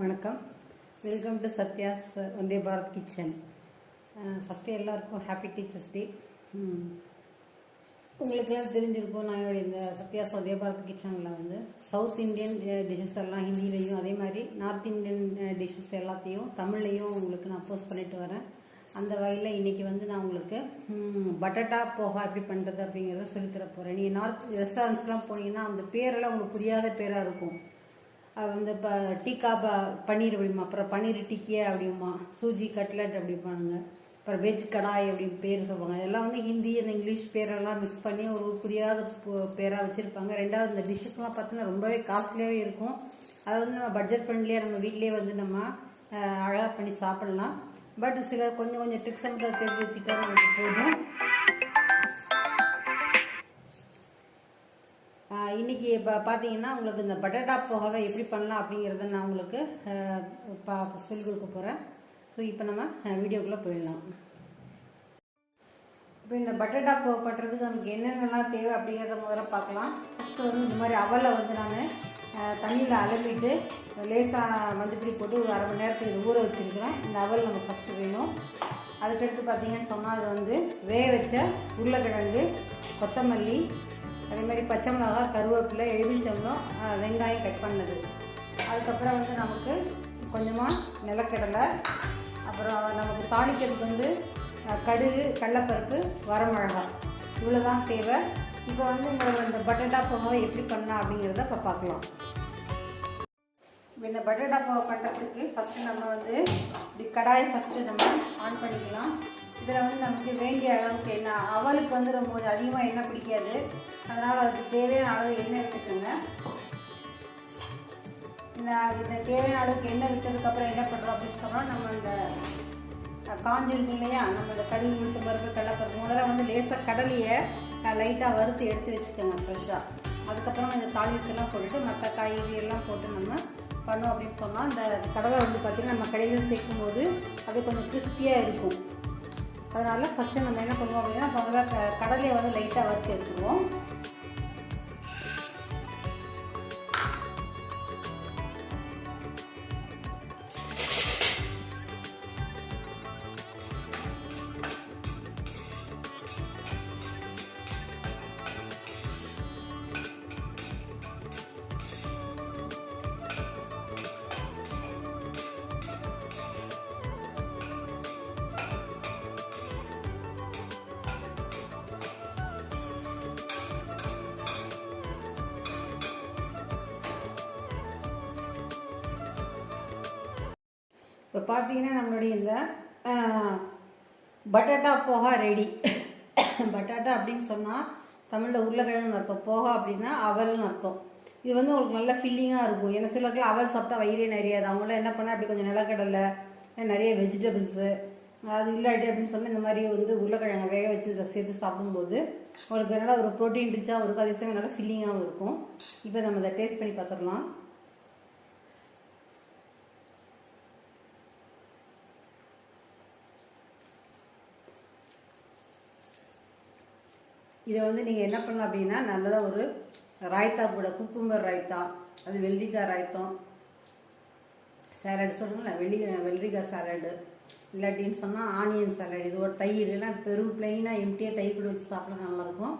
வணக்கம். Welcome to Satya's Vande Bharat kitchen first எல்லாருக்கும் happy teachers day உங்களுக்கெல்லாம் தெரிஞ்சிருக்கும் நான் என்னுடைய இந்த சத்யாஸ் வந்தே பாரத் கிச்சனில் வந்து சவுத் இந்தியன் டிஷ்ஷஸ் எல்லாம் ஹிந்திலையும் அதே மாதிரி நார்த் இந்தியன் டிஷ்ஷஸ் எல்லாத்தையும் தமிழ்லையும் உங்களுக்கு நான் போஸ்ட் பண்ணிட்டு வரேன். அந்த வகையில் இன்றைக்கி வந்து நான் உங்களுக்கு hmm, பட்டட்டா போகா எப்படி பண்ணுறது அப்படிங்கிறத சொல்லித்தர போகிறேன் நீங்கள் நார்த் ரெஸ்டாரண்ட்ஸ்லாம் போனீங்கன்னா அந்த பேரெல்லாம் உங்களுக்கு புரியாத பேராக இருக்கும். வந்து இப்போ டீக்கா ப பன்னீர் அப்படிமா அப்புறம் பன்னீர் டிக்கியா அப்படிமா சூஜி கட்லட் அப்படிம்பானுங்க. அப்புறம் வெஜ் கடாய் அப்படின்னு பேர் சொல்லுவாங்க. இதெல்லாம் வந்து ஹிந்தி அந்த இங்கிலீஷ் பேரெல்லாம் மிக்ஸ் பண்ணி ஒரு புரியாத பேராக வச்சுருப்பாங்க. ரெண்டாவது இந்த டிஷ்ஷஸ்லாம் பார்த்தீங்கன்னா ரொம்பவே காஸ்ட்லியாகவே இருக்கும். அதை வந்து நம்ம பட்ஜெட் ஃப்ரெண்ட்லியாக நம்ம வீட்லேயே வந்து நம்ம அழகாக பண்ணி சாப்பிடலாம். பட் சில கொஞ்சம் கொஞ்சம் ட்ரிக்ஸ் அண்ட் தெரிஞ்சு வச்சுட்டா நமக்கு போதும். இன்றைக்கி இப்போ பார்த்தீங்கன்னா உங்களுக்கு இந்த பட்டாட்டா போகவை எப்படி பண்ணலாம் அப்படிங்கிறத நான் உங்களுக்கு பா சொல்லிக் கொடுக்க போகிறேன் ஸோ இப்போ நம்ம வீடியோக்குள்ளே போயிடலாம். இப்போ இந்த பட்டாட்டா போக பண்ணுறதுக்கு நமக்கு என்னென்னலாம் தேவை அப்படிங்கிறத முதல்ல பார்க்கலாம். ஃபஸ்ட்டு வந்து இந்த மாதிரி அவலை வந்து நான் தண்ணியில் அலம்பிட்டு லேசாக மஞ்சப்பிடி போட்டு ஒரு அரை மணி நேரத்துக்கு ஊற வச்சுருக்கிறேன். இந்த அவல் நமக்கு ஃபஸ்ட்டு வேணும். அதுக்கடுத்து பார்த்தீங்கன்னு சொன்னால் அது வந்து வேக வச்ச உருளைக்கிழங்கு கொத்தமல்லி அதே மாதிரி பச்சை மிளகா கருவேப்பிலை எலுமிச்சம்பழம் வெங்காயம் கட் பண்ணது. அதுக்கப்புறம் வந்து நமக்கு கொஞ்சமாக நிலக்கடலை அப்புறம் நமக்கு தாளிக்கிறதுக்கு வந்து கடுகு கடலப்பருப்பு வரமிளகா. இவ்வளோதான் தேவை. இப்போ வந்து உங்களை இந்த பட்டாட்டா போகாவை எப்படி பண்ணலாம் அப்படிங்கிறத இப்போ பார்க்கலாம். இந்த பட்டாட்டா போகை பண்ணுறதுக்கு ஃபஸ்ட்டு நம்ம வந்து இப்படி கடாயை ஃபஸ்ட்டு நம்ம ஆன் பண்ணிக்கலாம். இதில் வந்து நமக்கு வேண்டிய அளவுக்கு என்ன? அவளுக்கு வந்து ரொம்ப அதிகமாக எண்ணெய் பிடிக்காது. அதனால் அதுக்கு தேவையான அளவு எண்ணெய் விட்டுக்கோங்க இந்த இந்த தேவையான அளவுக்கு எண்ணெய் விட்டதுக்கப்புறம் என்ன பண்ணுறோம் அப்படின்னு சொன்னால் நம்ம இந்த காஞ்சிருக்கு இல்லையா நம்ம இந்த கடுகு உளுத்து பருப்பு கடலைப்பருப்பு முதல்ல வந்து லேசாக கடலையை லைட்டாக வறுத்து எடுத்து வச்சுக்கோங்க ஃப்ரெஷ்ஷாக அதுக்கப்புறம் இந்த தாளியத்தெல்லாம் போட்டுட்டு மற்ற காய்கறி எல்லாம் போட்டு நம்ம பண்ணோம் அப்படின்னு சொன்னால் இந்த கடலை வந்து பார்த்திங்கன்னா நம்ம கடையில் சேர்க்கும் போது அது கொஞ்சம் கிறிஸ்பியாக இருக்கும். அதனால் ஃபஸ்ட்டு நம்ம என்ன பண்ணுவோம் அப்படின்னா முதல்ல கடலையை வந்து லைட்டாக வறுத்து எடுத்துருவோம் இப்போ பார்த்தீங்கன்னா நம்மளுடைய இந்த பட்டாட்டா போகா ரெடி. பட்டாட்டா அப்படின்னு சொன்னால் தமிழில் உருளைக்கிழங்குன்னு அர்த்தம். போகா அப்படின்னா அவல்னு அர்த்தம். இது வந்து உங்களுக்கு நல்ல ஃபில்லிங்காக இருக்கும். ஏன்னா சிலருக்குலாம் அவல் சாப்பிட்டா வயிறே நிறையாது. அவங்களாம் என்ன பண்ணால் அப்படி கொஞ்சம் நிலக்கடலை நிறைய வெஜிடபிள்ஸு அது இல்லாட்டி அப்படின்னு சொன்னால் இந்த மாதிரி வந்து உருளைக்கிழங்கை வேக வச்சு இதை சேர்த்து சாப்பிடும்போது உங்களுக்கு நல்லா ஒரு ப்ரோட்டீன் ரிச்சாகவும் இருக்கும். அதே சமயம் நல்லா ஃபில்லிங்காகவும் இருக்கும். இப்போ நம்ம அதை டேஸ்ட் பண்ணி பார்த்துடலாம். இதை வந்து நீங்கள் என்ன பண்ணலாம் அப்படின்னா நல்லதாக ஒரு ராய்த்தா கூட குக்கும்பர் ராய்த்தா அது வெள்ளரிக்காய் ராய்த்தம் சாலட் சொல்லுங்களேன் வெள்ளி வெள்ளரிக்காய் சாலடு இல்லாட்டின்னு சொன்னால் ஆனியன் சாலட் இது ஒரு தயிர் எல்லாம் பெரும் பிளெயினாக எம்டியாக தயிர் கூட வச்சு சாப்பிட நல்லாயிருக்கும்.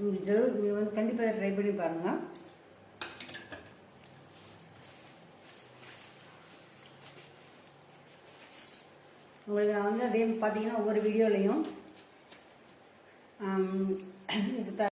நீங்கள் வந்து கண்டிப்பாக ட்ரை பண்ணி பாருங்கள் உங்களுக்கு நான் வந்து அதே பார்த்தீங்கன்னா ஒவ்வொரு வீடியோலையும் இது த